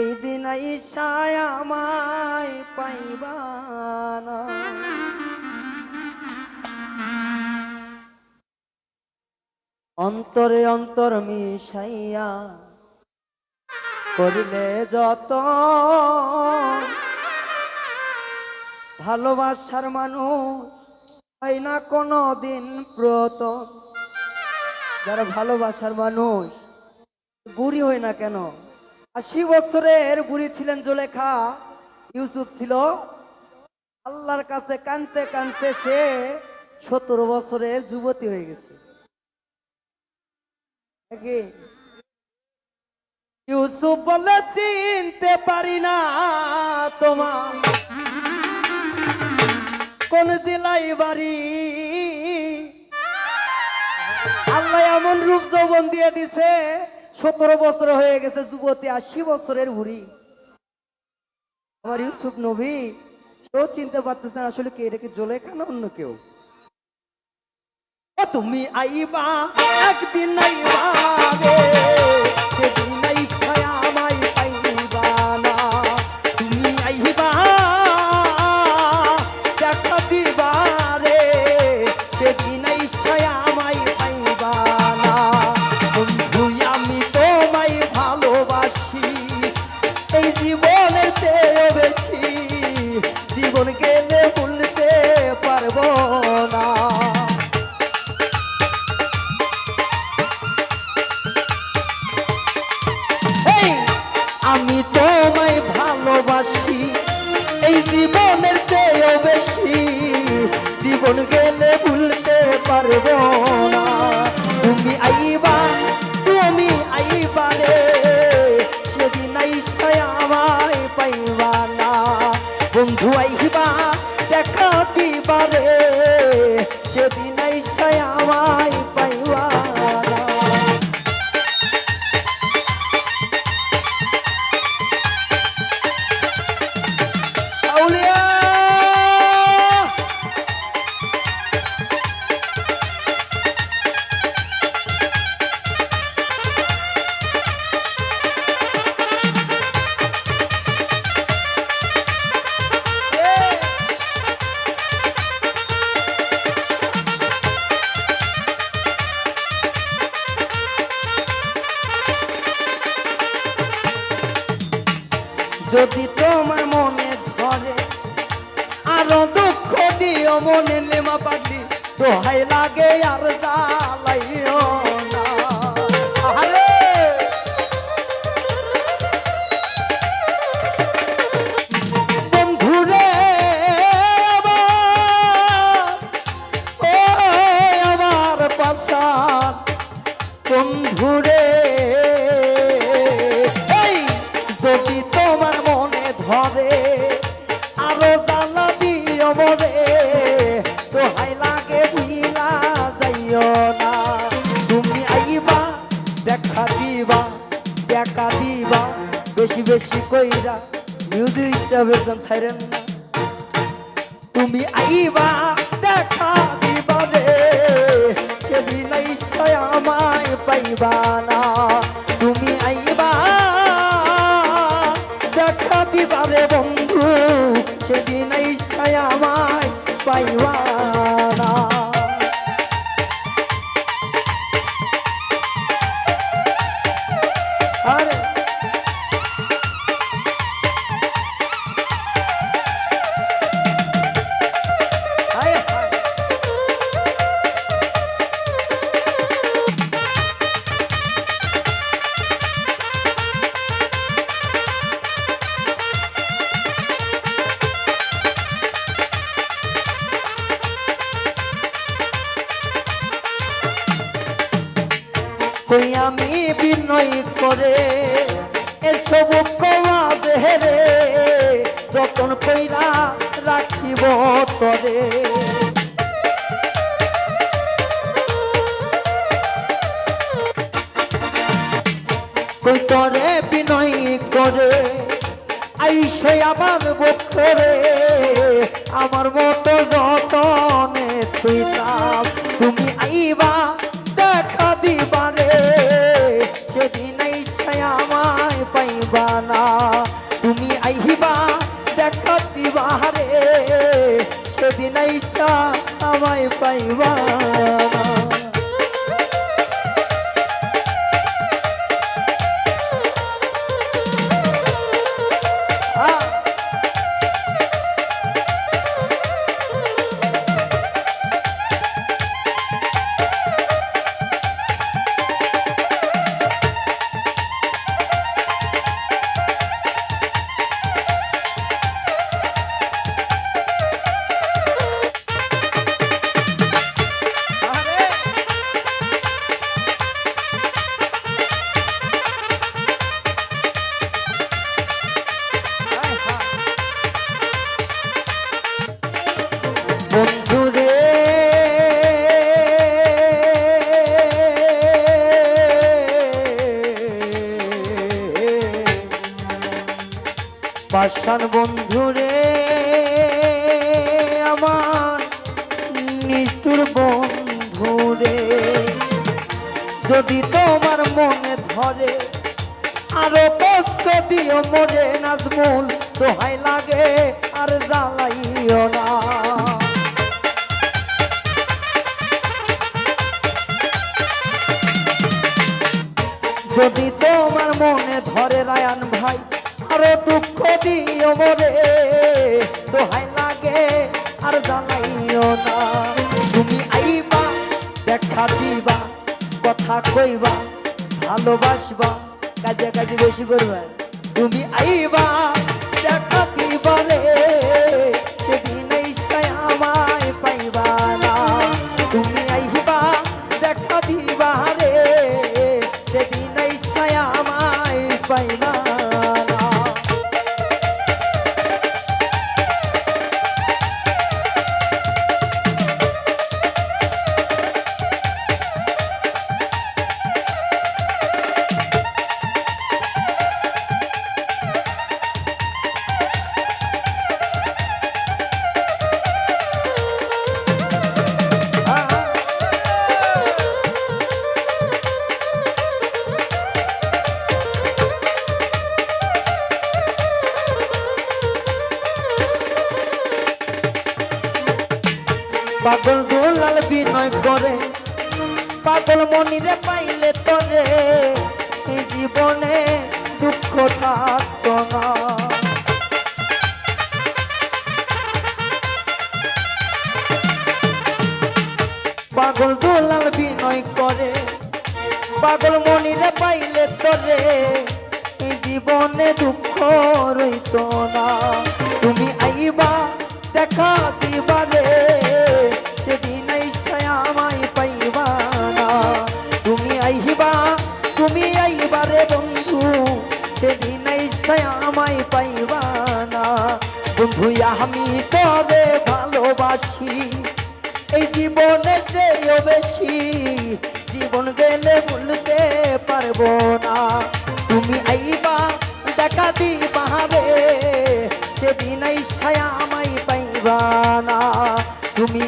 এই দিন ঈশায় আমায় পাইবা না। অন্তরে অন্তর মিশাইয়া করিলে যত ভালোবাসার মানুষ হয় না কোনো দিন ব্রত। যারা ভালোবাসার মানুষ, বুড়ি হয় না কেন? আশি বছরের বুড়ি ছিলেন জোলেখা। ইউসুফ ছিল। আল্লাহর কাছে কানতে কানতে সে সতেরো বছরের যুবতী হয়ে গেছে? ইউসুফ বলে চিনতে পারি না তোমার কোন জেলায় বাড়ি? আল্লাহ এমন রূপ যৌবন দিয়ে দিছে সতেরো বছর হয়ে গেছে যুবতী, আশি বছরের বুড়ি। আমার ইউসুফ নবী, সেও চিনতে পারতেছে না আসলে কে, এটা কি জ্বলে কেন অন্য কেউ? তুমি আইবা, একদিন আইবা সেদিন যদি তোমার মনে ধরে, আরও দুঃখ দিও মনে, লেমা পাগলি তো হাই লাগে আর জ্বালাইও। কইরা মিউজিকটা বেতন ছাইরেন না। তুমি আইবা দেখা দিবা রে। সেদিন আমায় পাইবা না। কই আমি বিনয় করে? এসব কমা দেহরে, যতন কইরা রাখিব তরে। কই তরে বিনয় করে? আইসে আমার বক্ষরে, আমার মতো যতনে তুইতাম তুমি আইবা দিবারে সেদিন আমায় পাইবা না তুমি আইবা দেখা দিবারে সেদিন ইচ্ছা আমায় পাইবা নিষ্ঠুর বন্ধুরে যদি তোমার মনে ধরে, আরও কষ্ট দিও মরে নাজমুল, দোহাই লাগে আর জ্বালাইও না। যদি তোমার মনে ধরে রায়ান ভাই, আরও দুঃখ দিও মরে দোহাই লাগে আর জ্বালাইও না। দেখা দিবা কথা কইবা ভালোবাসবা কাজে কাজে বেশি করবা। তুমি আইবা দেখা দিবারে সেদিন পাগল দোলাল বিনয় করে। পাগল মনিরে পাইলে তরে এই জীবনে দুঃখ থাকতো না। পাগল দোলাল বিনয় করে, পাগল মনিরে পাইলে তরে এই জীবনে দুঃখ রইত না। আমি তবে ভালোবাসি। এই জীবনে চেয়েও বেশি, জীবন গেলে ভুলতে পারব না। তুমি আইবা, দেখা দি রে সেদিন এই ছায়া আমায় পাইবা না। তুমি